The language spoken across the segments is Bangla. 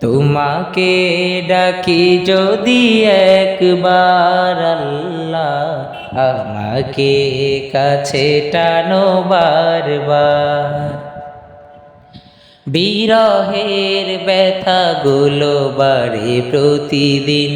তোমাকে ডাকি যদি একবার আল্লাহ আমাকে কাছে টানো বারবার। বিরহের ব্যথাগুলো বাড়ে প্রতিদিন।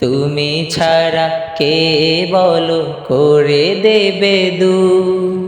তুমি ছাড়া কে বলো করে দেবে দূর।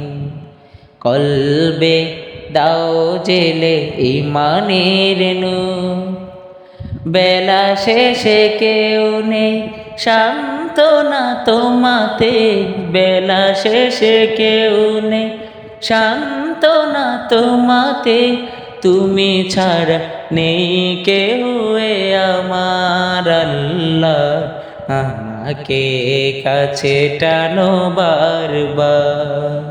কলবে দাও জেলে ইমানের নু বেলা শেষে কেউ নেই, শান্ত না তোমাতে। বেলা শেষে কেউ নেই, শান্ত না তোমাতে। তুমি ছাড়া নেই কেউ আমার আল্লাহ। আমাকে কাছে টানো বারবার।